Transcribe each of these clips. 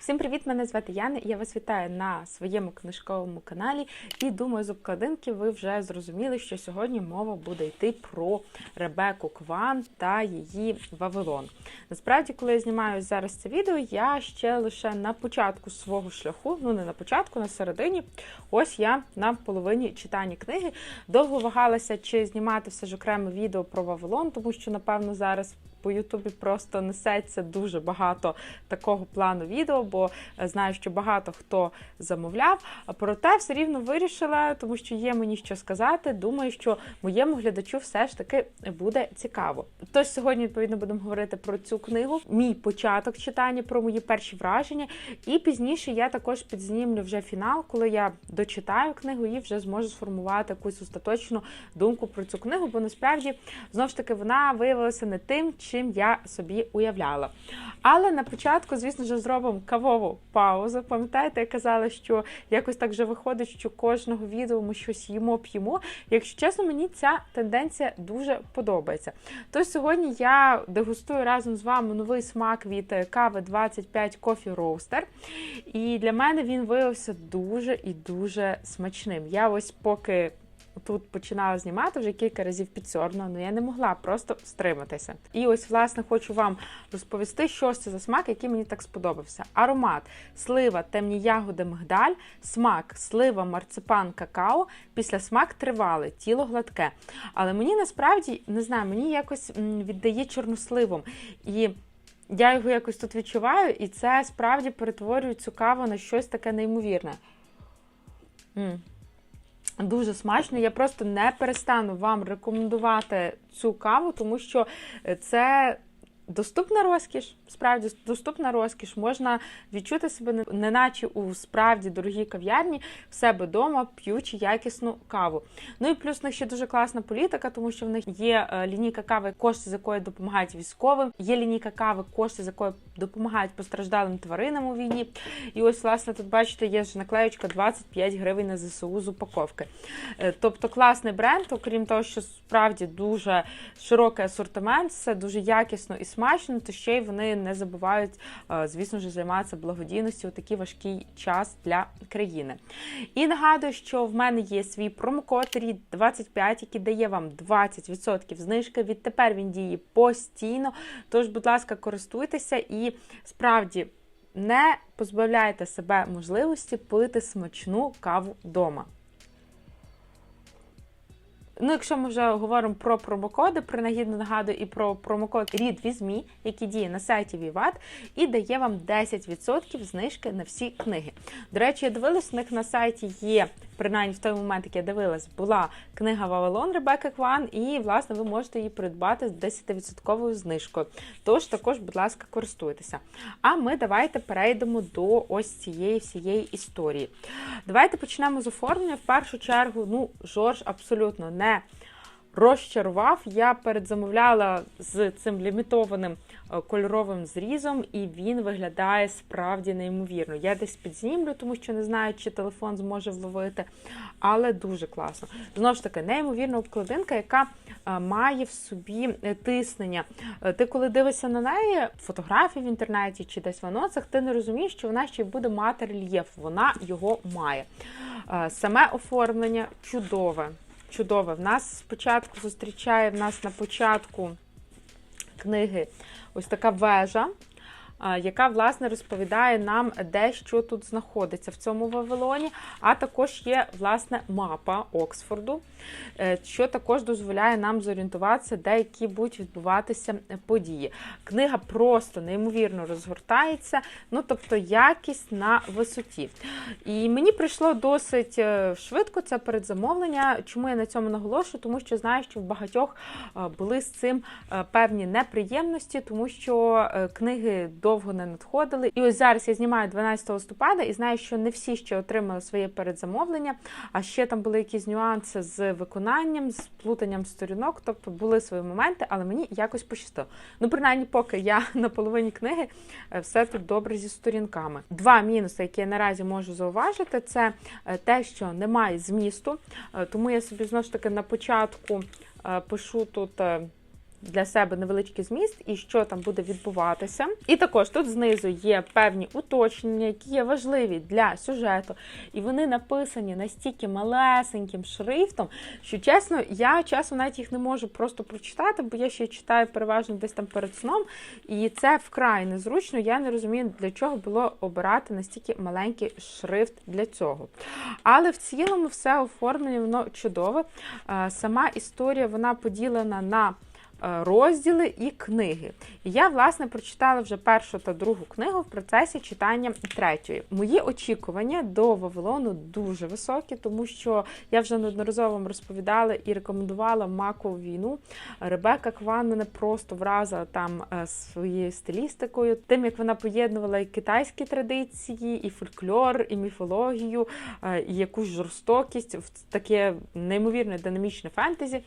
Всім привіт! Мене звати Яна. Я вас вітаю на своєму книжковому каналі. І думаю, з обкладинки ви вже зрозуміли, що сьогодні мова буде йти про Ребеку Кван та її Вавилон. Насправді, коли я знімаю зараз це відео, я ще лише на початку свого шляху, ну не на початку, на середині. Ось я на половині читання книги. Довго вагалася, чи знімати все ж окреме відео про Вавилон, тому що, напевно, зараз. По Ютубі просто несеться дуже багато такого плану відео, бо е, знаю, що багато хто замовляв. А Проте все рівно вирішила, тому що є мені що сказати. Думаю, що моєму глядачу все ж таки буде цікаво. Тож сьогодні, відповідно, будемо говорити про цю книгу, мій початок читання, про мої перші враження. І пізніше я також підзнімлю вже фінал, коли я дочитаю книгу і вже зможу сформувати якусь остаточну думку про цю книгу, бо насправді знову ж таки вона виявилася не тим, чим я собі уявляла. Але на початку, звісно ж, зробимо кавову паузу. Пам'ятаєте, я казала, що якось так вже виходить, що кожного відео ми щось їмо, п'ємо. Якщо чесно, мені ця тенденція дуже подобається. Тож сьогодні я дегустую разом з вами новий смак від кави 25 Coffee Roaster. І для мене він виявився дуже і дуже смачним. Я ось поки тут починала знімати вже кілька разів підсорно, але я не могла просто стриматися. І ось, власне, хочу вам розповісти, що це за смак, який мені так сподобався. Аромат, слива, темні ягоди, мигдаль, смак, слива, марципан, какао, після смак тривалий, тіло гладке. Але мені насправді не знаю, мені якось віддає чорносливом. І я його якось тут відчуваю, і це справді перетворює цю каву на щось таке неймовірне. М. Дуже смачно. Я просто не перестану вам рекомендувати цю каву, тому що це доступна розкіш. Справді доступна розкіш. Можна відчути себе не- неначе у справді дорогій кав'ярні в себе вдома, п'ючи якісну каву. Ну і плюс в них ще дуже класна політика, тому що в них є е, лінійка кави, кошти з якої допомагають військовим. Є лінійка кави, кошти з якої допомагають постраждалим тваринам у війні. І ось, власне, тут бачите, є ж наклеючка 25 гривень на ЗСУ з упаковки. Е, Тобто класний бренд, окрім того, що справді дуже широкий асортимент, все дуже якісно і смачно, то ще й вони не забувають, е, звісно ж, займатися благодійністю у такий важкий час для країни. І нагадую, що в мене є свій промокод RID25, який дає вам 20% знижки. Відтепер він діє постійно. Тож, будь ласка, користуйтеся і справді. Не позбавляйте себе можливості пити смачну каву вдома. Ну, якщо ми вже говоримо про промокоди, принагідно нагадую і про промокод Рід Візмі, який діє на сайті Vivat, і дає вам 10% знижки на всі книги. До речі, я дивилась, у них на сайті є, принаймні в той момент, як я дивилась, була книга Вавилон Ребекки Кван, і, власне, ви можете її придбати з 10% знижкою. Тож також, будь ласка, користуйтеся. А ми давайте перейдемо до ось цієї всієї історії. Давайте почнемо з оформлення. В першу чергу, ну, Жорж абсолютно не розчарував. Я передзамовляла з цим лімітованим е, кольоровим зрізом, і він виглядає справді неймовірно. Я десь підзнімлю, тому що не знаю, чи телефон зможе вловити, але дуже класно. Знову ж таки, неймовірна обкладинка, яка е, має в собі е, тиснення. Ти, коли дивишся на неї, фотографії в інтернеті чи десь в анонсах, ти не розумієш, що вона ще буде мати рельєф. Вона його має. Саме оформлення чудове. Чудове. В нас спочатку зустрічає в нас на початку книги ось така вежа, яка власне розповідає нам, де що тут знаходиться в цьому Вавилоні. А також є власне мапа Оксфорду, е, що також дозволяє нам зорієнтуватися, де які будуть відбуватися події. Книга просто неймовірно розгортається, ну тобто якість на висоті. І мені прийшло досить е, швидко це передзамовлення. Чому я на цьому наголошую? Тому що знаю, що в багатьох е, були з цим певні неприємності, тому що книги довго не надходили. І ось зараз я знімаю 12 листопада і знаю, що не всі ще отримали своє передзамовлення, а ще там були якісь нюанси з виконанням, з плутанням сторінок, тобто були свої моменти, але мені якось пощастило. Ну, принаймні, поки я на половині книги, е, все тут добре зі сторінками. Два мінуси, які я наразі можу зауважити, це е, те, що немає змісту, Е, тому я собі знову ж таки на початку пишу тут. Для себе невеличкий зміст і що там буде відбуватися. І також тут знизу є певні уточнення, які є важливі для сюжету, і вони написані настільки малесеньким шрифтом, що чесно, я часом навіть їх не можу просто прочитати, бо я ще читаю переважно десь там перед сном, і це вкрай незручно. Я не розумію, для чого було обирати настільки маленький шрифт для цього. Але в цілому все оформлення воно чудове. Сама історія вона поділена на розділи і книги. Я, власне, прочитала вже першу та другу книгу в процесі читання третьої. Мої очікування до Вавилону дуже високі, тому що я вже неодноразово вам розповідала і рекомендувала макову війну. Ребека Кван мене просто вразила там е, своєю стилістикою, тим як вона поєднувала і китайські традиції, і фольклор, і міфологію, е, і якусь жорстокість в таке неймовірне динамічне фентезі.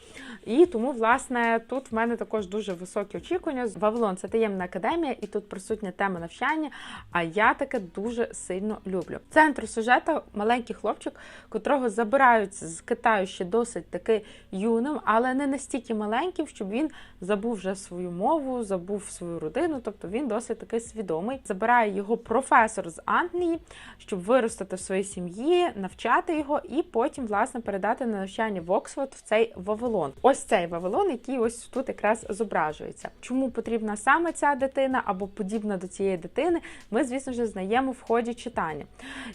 І тому, власне, тут в мене також дуже високі очікування. Вавилон це таємна академія, і тут присутня тема навчання. А я таке дуже сильно люблю. Центр сюжету маленький хлопчик, котрого забирають з Китаю ще досить таки юним, але не настільки маленьким, щоб він забув вже свою мову, забув свою родину. Тобто він досить таки свідомий. Забирає його професор з Англії, щоб виростити в своїй сім'ї, навчати його і потім, власне, передати на навчання в Оксфорд в цей Вавилон. Ось цей Вавилон, який ось тут якраз зображується. Чому потрібна саме ця дитина або подібна до цієї дитини? Ми, звісно ж, знаємо в ході читання.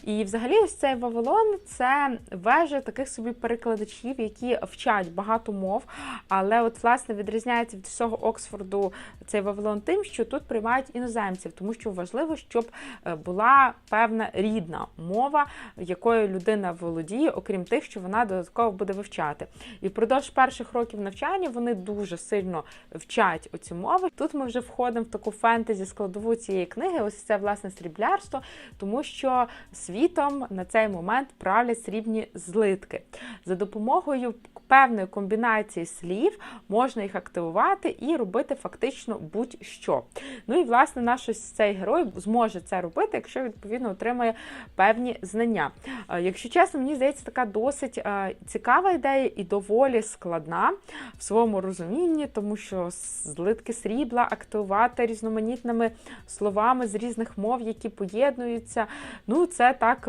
І взагалі, ось цей Вавилон це вежа таких собі перекладачів, які вчать багато мов, але от власне відрізняється від всього Оксфорду цей Вавилон тим, що тут приймають іноземців, тому що важливо, щоб е, була певна рідна мова, якою людина володіє, окрім тих, що вона додатково буде вивчати. І впродовж перших років навчання вони дуже сильно вчать оцю мову. Тут ми вже входимо в таку фентезі складову цієї книги. Ось це власне сріблярство, тому що світом на цей момент правлять срібні злитки. За допомогою певної комбінації слів можна їх активувати і робити фактично будь-що. Ну і власне наш ось цей герой зможе це робити, якщо відповідно отримає певні знання. Е, Якщо чесно, мені здається, така досить е, цікава ідея і доволі складна в своєму розумінні, тому що злитки срібла активувати різноманітними словами з різних мов, які поєднуються. Ну, це так.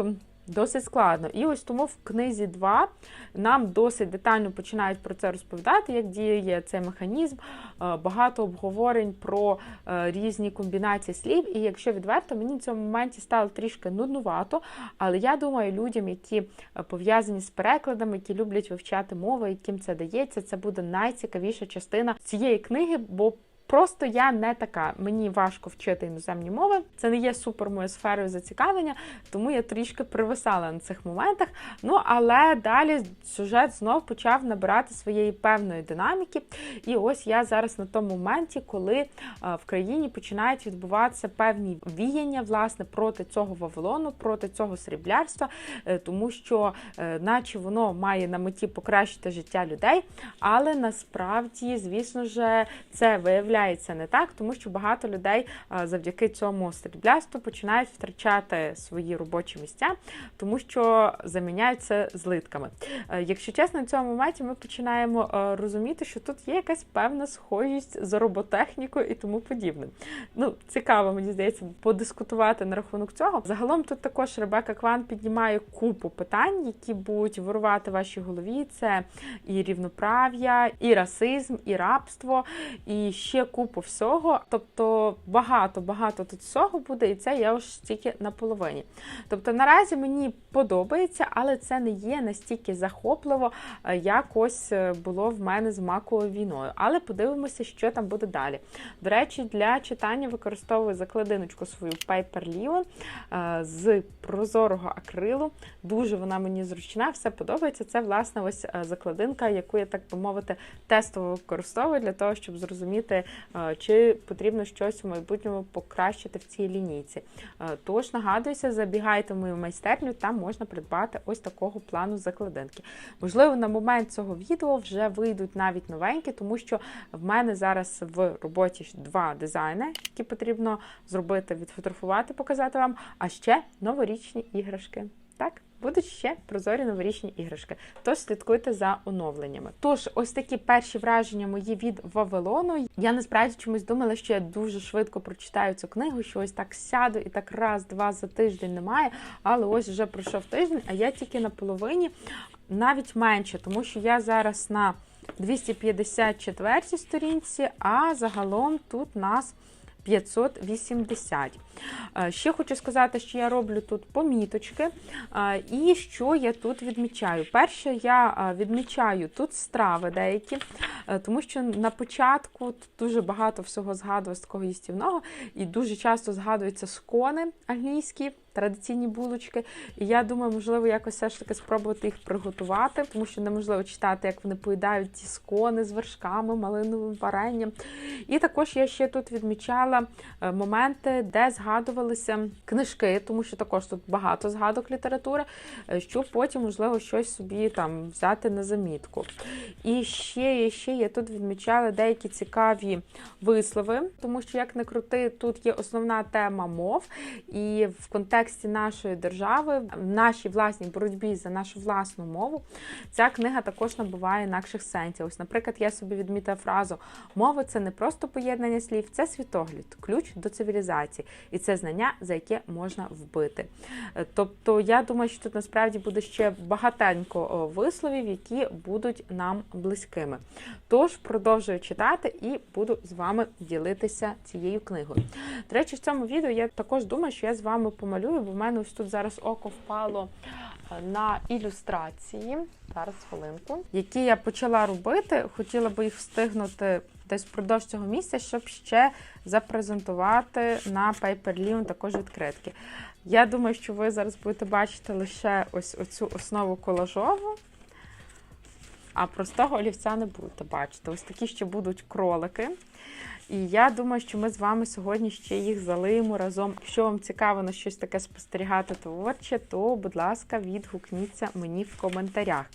Досить складно. І ось тому в книзі 2 нам досить детально починають про це розповідати, як діє цей механізм, Е, багато обговорень про е, різні комбінації слів. І якщо відверто, мені в цьому моменті стало трішки нуднувато, але я думаю, людям, які е, пов'язані з перекладами, які люблять вивчати мови, яким це дається, це буде найцікавіша частина цієї книги, бо Просто я не така. Мені важко вчити іноземні мови. Це не є супер моєю сферою зацікавлення, тому я трішки привисала на цих моментах. Ну але далі сюжет знов почав набирати своєї певної динаміки. І ось я зараз на тому моменті, коли е, в країні починають відбуватися певні віяння власне проти цього Вавилону, проти цього сріблярства, е, тому що, е, наче воно має на меті покращити життя людей, але насправді, звісно ж, це виявляється не так, тому що багато людей завдяки цьому сріблясту починають втрачати свої робочі місця, тому що заміняються злитками. Е, Якщо чесно, на цьому моменті ми починаємо е, розуміти, що тут є якась певна схожість з роботехнікою і тому подібним. Ну, цікаво, мені здається, подискутувати на рахунок цього. Загалом тут також Ребека Кван піднімає купу питань, які будуть вирувати в вашій голові. Це і рівноправ'я, і расизм, і рабство, і ще купу всього. Тобто багато-багато тут всього буде, і це я ж тільки на половині. Тобто наразі мені подобається, але це не є настільки захопливо, е, як ось е, було в мене з маковою війною. Але подивимося, що там буде далі. До речі, для читання використовую закладиночку свою Paper Leon е, з прозорого акрилу. Дуже вона мені зручна, все подобається. Це, власне, ось закладинка, яку я, так би мовити, тестово використовую для того, щоб зрозуміти, чи потрібно щось у майбутньому покращити в цій лінійці. Е, Тож нагадуюся, забігайте в мою майстерню, там можна придбати ось такого плану закладинки. Можливо, на момент цього відео вже вийдуть навіть новенькі, тому що в мене зараз в роботі два дизайни, які потрібно зробити, відфотографувати, показати вам, а ще новорічні іграшки. Так? Будуть ще прозорі новорічні іграшки. Тож слідкуйте за оновленнями. Тож, ось такі перші враження мої від Вавилону. Я насправді чомусь думала, що я дуже швидко прочитаю цю книгу, що ось так сяду і так раз-два за тиждень немає. Але ось вже пройшов тиждень, а я тільки на половині, навіть менше, тому що я зараз на 254 сторінці, а загалом тут нас 580. Е, Ще хочу сказати, що я роблю тут поміточки, е, і що я тут відмічаю. Перше, я е, відмічаю тут страви деякі, тому що на початку тут дуже багато всього згадувалось такого їстівного, і дуже часто згадуються скони англійські. Традиційні булочки, і я думаю, можливо, якось все ж таки спробувати їх приготувати, тому що неможливо читати, як вони поїдають ті скони з вершками, малиновим варенням. І також я ще тут відмічала моменти, де згадувалися книжки, тому що також тут багато згадок літератури, е, щоб потім, можливо, щось собі там взяти на замітку. І ще, і ще я тут відмічала деякі цікаві вислови, тому що, як не крути, тут є основна тема мов, і в контексті нашої держави, в нашій власній боротьбі за нашу власну мову, ця книга також набуває інакших сенсів. Ось, наприклад, я собі відмітила фразу мова це не просто поєднання слів, це світогляд, ключ до цивілізації, і це знання, за яке можна вбити. Е, Тобто, я думаю, що тут насправді буде ще багатенько висловів, які будуть нам близькими. Тож продовжую читати і буду з вами ділитися цією книгою. До речі, в цьому відео я також думаю, що я з вами помалюю, бо в мене ось тут зараз око впало е, на ілюстрації. Зараз хвилинку, які я почала робити. Хотіла би їх встигнути десь впродовж цього місяця, щоб ще запрезентувати на Paperlion також відкритки. Я думаю, що ви зараз будете бачити лише ось оцю основу колажову, а простого олівця не будете бачити. Ось такі ще будуть кролики. І я думаю, що ми з вами сьогодні ще їх залиємо разом. Якщо вам цікаво на щось таке спостерігати творче, то, будь ласка, відгукніться мені в коментарях.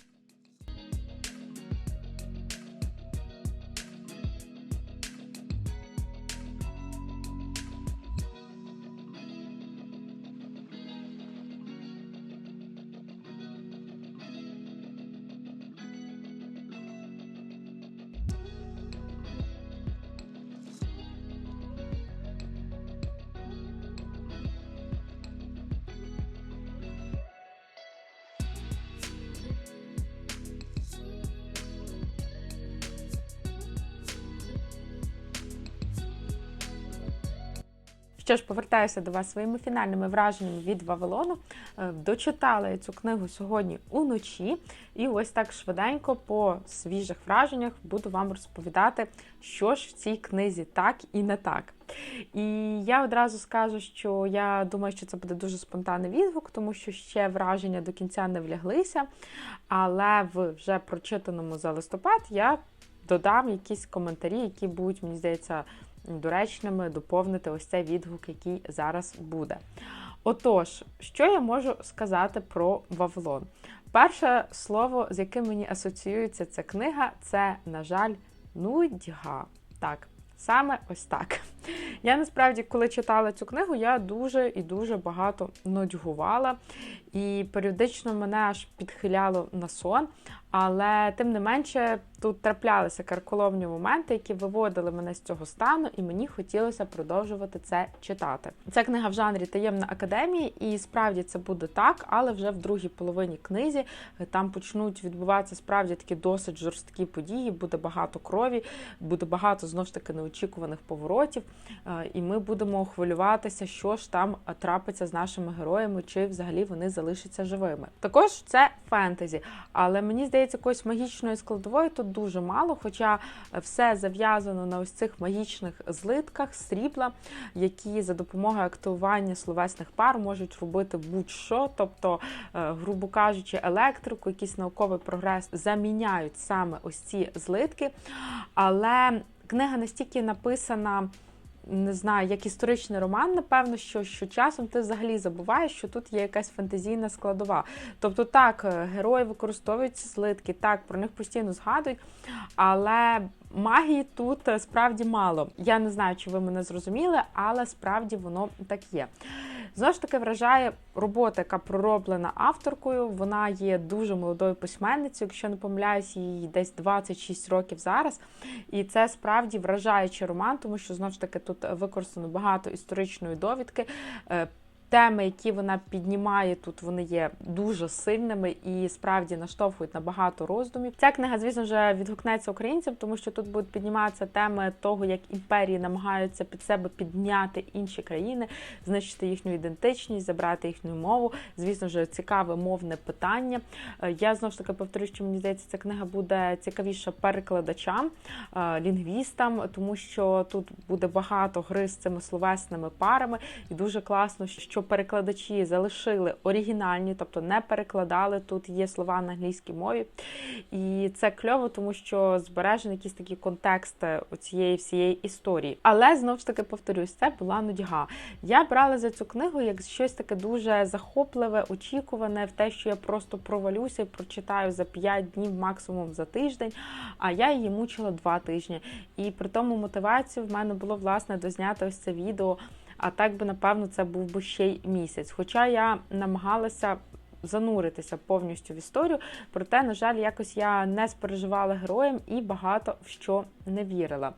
Що ж, повертаюся до вас своїми фінальними враженнями від Вавилону. Е, Дочитала я цю книгу сьогодні уночі, і ось так швиденько по свіжих враженнях буду вам розповідати, що ж в цій книзі так і не так. І я одразу скажу, що я думаю, що це буде дуже спонтанний відгук, тому що ще враження до кінця не вляглися. Але в вже прочитаному за листопад я додам якісь коментарі, які будуть, мені здається, доречними доповнити ось цей відгук, який зараз буде. Отож, що я можу сказати про Вавлон? Перше слово, з яким мені асоціюється ця книга, це, на жаль, нудьга. Так, саме ось так. Я насправді, коли читала цю книгу, я дуже і дуже багато нудьгувала, і періодично мене аж підхиляло на сон. Але тим не менше тут траплялися карколомні моменти, які виводили мене з цього стану, і мені хотілося продовжувати це читати. Це книга в жанрі таємна академія, і справді це буде так, але вже в другій половині книзі там почнуть відбуватися справді такі досить жорсткі події. Буде багато крові, буде багато знову ж таки неочікуваних поворотів, е, і ми будемо хвилюватися, що ж там трапиться з нашими героями, чи взагалі вони залишаться живими. Також це фентезі, але мені здається якоїсь магічної складової тут дуже мало, хоча все зав'язано на ось цих магічних злитках срібла, які за допомогою активування словесних пар можуть робити будь-що, тобто, е, грубо кажучи, електрику, якийсь науковий прогрес заміняють саме ось ці злитки. Але книга настільки написана не знаю, як історичний роман, напевно, що що часом ти взагалі забуваєш, що тут є якась фантазійна складова. Тобто, так, е, герої використовують ці злитки, так, про них постійно згадують, але магії тут е, справді мало. Я не знаю, чи ви мене зрозуміли, але справді воно так є. Знову ж таки вражає робота, яка пророблена авторкою. Вона є дуже молодою письменницею, якщо не помиляюсь, їй десь 26 років зараз. І це справді вражаючий роман, тому що знову ж таки тут використано багато історичної довідки. Теми, які вона піднімає тут, вони є дуже сильними і справді наштовхують на багато роздумів. Ця книга, звісно, вже відгукнеться українцям, тому що тут будуть підніматися теми того, як імперії намагаються під себе підняти інші країни, знищити їхню ідентичність, забрати їхню мову. Звісно ж, цікаве мовне питання. Е, я знову ж таки повторюю, що мені здається, ця книга буде цікавіша перекладачам, е, лінгвістам, тому що тут буде багато гри з цими словесними парами, і дуже класно, що перекладачі залишили оригінальні, тобто не перекладали. Тут є слова на англійській мові. І це кльово, тому що збережений якийсь такий контекст цієї всієї історії. Але знову ж таки повторюсь, це була нудьга. Я брала за цю книгу як щось таке дуже захопливе, очікуване в те, що я просто провалюся і прочитаю за 5 днів, максимум за тиждень. А я її мучила 2 тижні. І при тому мотивацію в мене було власне дозняти ось це відео. А так би, напевно, це був би ще й місяць. Хоча я намагалася зануритися повністю в історію, проте, на жаль, якось я не спереживала героям і багато в що не вірила.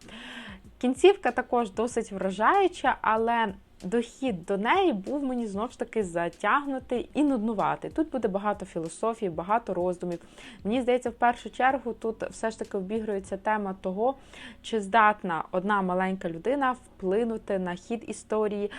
Кінцівка також досить вражаюча, але дохід до неї був мені знову ж таки затягнутий і нуднуватий. Тут буде багато філософії, багато роздумів. Мені здається, в першу чергу тут все ж таки обігрується тема того, чи здатна одна маленька людина вплинути на хід історії.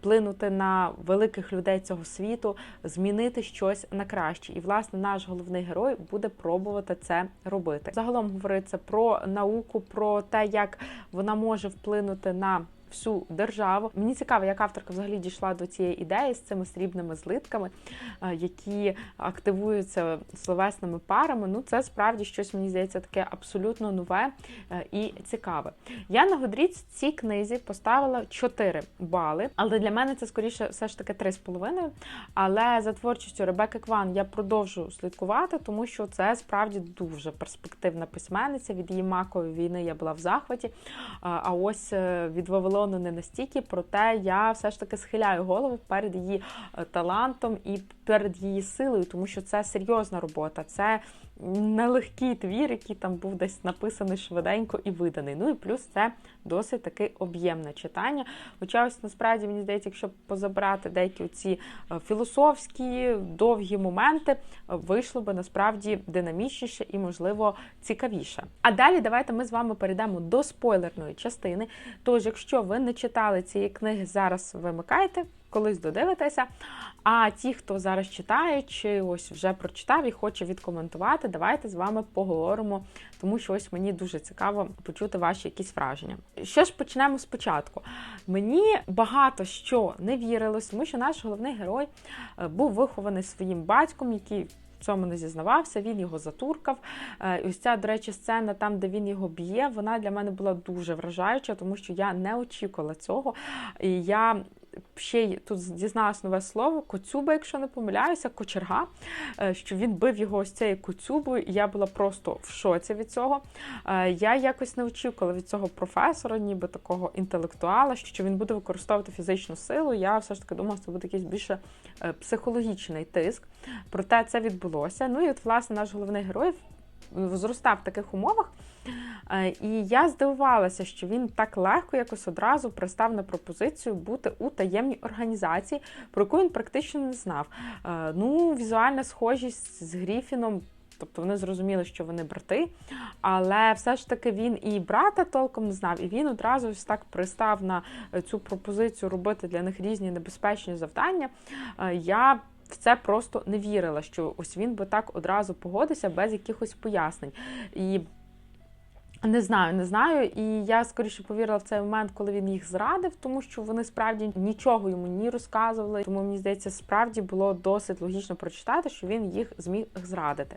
Вплинути на великих людей цього світу, змінити щось на краще, і власне наш головний герой буде пробувати це робити. Загалом говориться про науку, про те, як вона може вплинути на всю державу. Мені цікаво, як авторка взагалі дійшла до цієї ідеї з цими срібними злитками, е, які активуються словесними парами. Ну, це справді щось мені здається таке абсолютно нове е, і цікаве. Я на Годріц цій книзі поставила 4 бали, але для мене це скоріше все ж таки 3,5. Але за творчістю Ребекки Кван я продовжу слідкувати, тому що це справді дуже перспективна письменниця. Від її макової війни я була в захваті. А ось е, від Вавилону Ілону не настільки, проте я все ж таки схиляю голову перед її е, талантом і перед її силою, тому що це серйозна робота, це нелегкий твір, який там був десь написаний швиденько і виданий. Ну і плюс це досить таки об'ємне читання. Хоча ось насправді мені здається, якщо позабрати деякі ці е, філософські довгі моменти, е, вийшло би насправді динамічніше і, можливо, цікавіше. А далі давайте ми з вами перейдемо до спойлерної частини. Тож, якщо ви не читали цієї книги, зараз вимикайте колись додивитеся. А ті, хто зараз читає, чи ось вже прочитав і хоче відкоментувати, давайте з вами поговоримо, тому що ось мені дуже цікаво почути ваші якісь враження. Що ж почнемо спочатку? Мені багато що не вірилось, тому що наш головний герой е, був вихований своїм батьком, який. Цьому не зізнавався, він його затуркав. Е, і ось ця, до речі, сцена там, де він його б'є, вона для мене була дуже вражаюча, тому що я не очікувала цього. І я ще й тут дізналась нове слово коцюба, якщо не помиляюся, кочерга, е, що він бив його ось цією коцюбою, і я була просто в шоці від цього. Е, я якось не очікувала від цього професора, ніби такого інтелектуала, що він буде використовувати фізичну силу. Я все ж таки думала, що це буде якийсь більше е, психологічний тиск. Проте це відбулося. Ну і от, власне, наш головний герой зростав в таких умовах. Е, і я здивувалася, що він так легко якось одразу пристав на пропозицію бути у таємній організації, про яку він практично не знав. Е, ну, візуальна схожість з Гріфіном. Тобто вони зрозуміли, що вони брати, але все ж таки він і брата толком не знав, і він одразу ось так пристав на цю пропозицію робити для них різні небезпечні завдання. Е, я в це просто не вірила, що ось він би так одразу погодився без якихось пояснень. І не знаю, не знаю. І я скоріше повірила в цей момент, коли він їх зрадив, тому що вони справді нічого йому ні розказували. Тому мені здається, справді було досить логічно прочитати, що він їх зміг зрадити.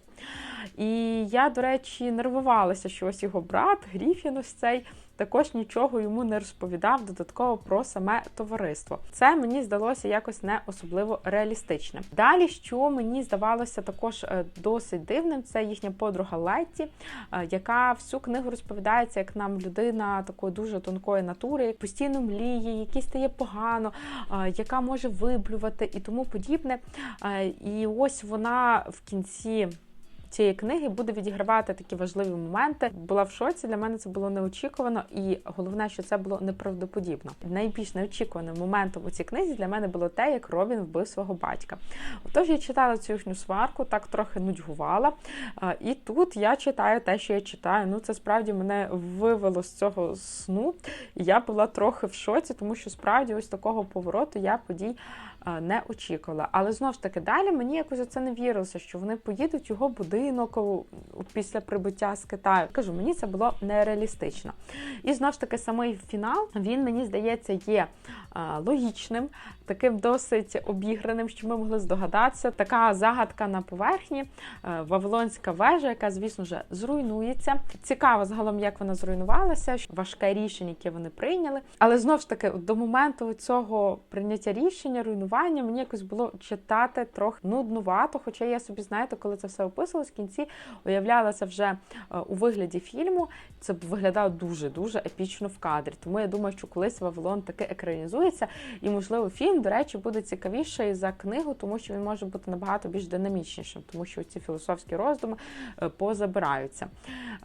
І я, до речі, нервувалася, що ось його брат Гріфін ось цей також нічого йому не розповідав додатково про саме товариство. Це мені здалося якось не особливо реалістичним. Далі, що мені здавалося також е, досить дивним, це їхня подруга Летті, е, яка всю книгу розповідається як нам людина такої дуже тонкої натури, постійно мліє, якій стає погано, е, яка може виблювати і тому подібне. І ось вона в кінці. Цієї книги буде відігравати такі важливі моменти. Була в шоці. Для мене це було неочікувано, і головне, що це було неправдоподібно. Найбільш неочікуваним моментом у цій книзі для мене було те, як Робін вбив свого батька. Отож, я читала цю їхню сварку, так трохи нудьгувала. І тут я читаю те, що я читаю. Ну, це справді мене вивело з цього сну. Я була трохи в шоці, тому що справді ось такого повороту я подій не очікувала. Але знову ж таки далі мені якось це не вірилося, що вони поїдуть його будинок після прибуття з Китаю. Кажу, мені це було нереалістично. І знову ж таки, самий фінал він мені здається є логічним, таким досить обіграним, що ми могли здогадатися. Така загадка на поверхні, е, Вавилонська вежа, яка, звісно ж, зруйнується. Цікаво загалом, як вона зруйнувалася, важке рішення, яке вони прийняли. Але знову ж таки, до моменту цього прийняття рішення, руйнування, мені якось було читати трохи нуднувато. Хоча я собі, знаєте, коли це все описувалось, в кінці уявлялася вже е, у вигляді фільму. Це виглядало дуже дуже епічно в кадрі. Тому я думаю, що колись Вавилон таки екранізується, і можливо фільм, до речі, буде цікавіший за книгу, тому що він може бути набагато більш динамічнішим, тому що ці філософські роздуми е, позабираються.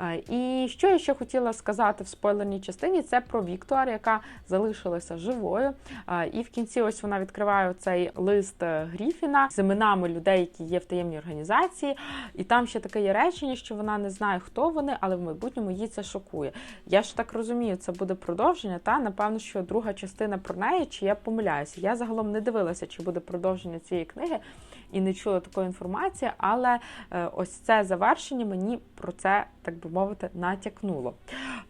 Е, І що я ще хотіла сказати в спойлерній частині, це про Віктор, яка залишилася живою. Е, І в кінці ось вона відкриває цей лист Гріфіна з іменами людей, які є в таємній організації. І там ще таке є речення, що вона не знає, хто вони, але в майбутньому її це шокує. Я ж так розумію, це буде продовження. Та напевно, що друга частина про неї, чи я помиляюся. Я загалом не дивилася, чи буде продовження цієї книги і не чула такої інформації, але е, ось це завершення мені про це, так би мовити, натякнуло.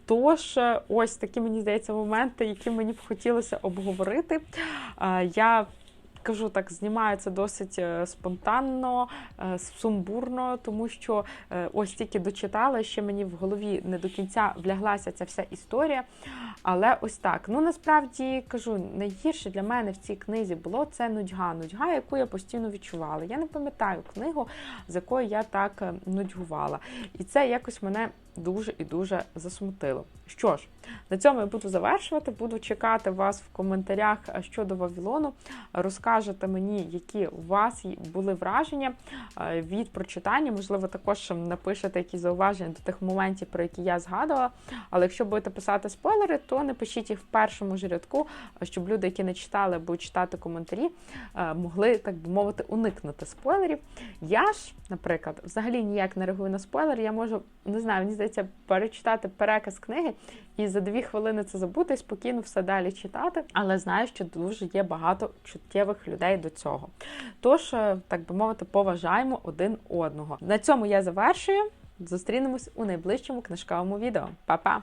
Тож, е, ось такі мені здається моменти, які мені б хотілося обговорити. Е, Я кажу так, знімаю це досить е, спонтанно, е, сумбурно, тому що е, ось тільки дочитала, ще мені в голові не до кінця вляглася ця вся історія. Але ось так. Ну насправді кажу, найгірше для мене в цій книзі було це нудьга. Нудьга, яку я постійно відчувала. Я не пам'ятаю книгу, з якої я так нудьгувала. І це якось мене дуже і дуже засмутило. Що ж, на цьому я буду завершувати. Буду чекати вас в коментарях щодо Вавилону. Розкажете мені, які у вас були враження від прочитання. Можливо, також напишете якісь зауваження до тих моментів, про які я згадувала. Але якщо будете писати спойлери, то не пишіть їх в першому ж рядку, щоб люди, які не читали, будуть читати коментарі, могли, так би мовити, уникнути спойлерів. Я ж, наприклад, взагалі ніяк не реагую на спойлери. Я можу, не знаю, мені здається, перечитати переказ книги і за дві хвилини це забути спокійно все далі читати. Але знаю, що дуже є багато чуттєвих людей до цього. Тож, е, так би мовити, поважаємо один одного. На цьому я завершую. Зустрінемось у найближчому книжковому відео. Па-па!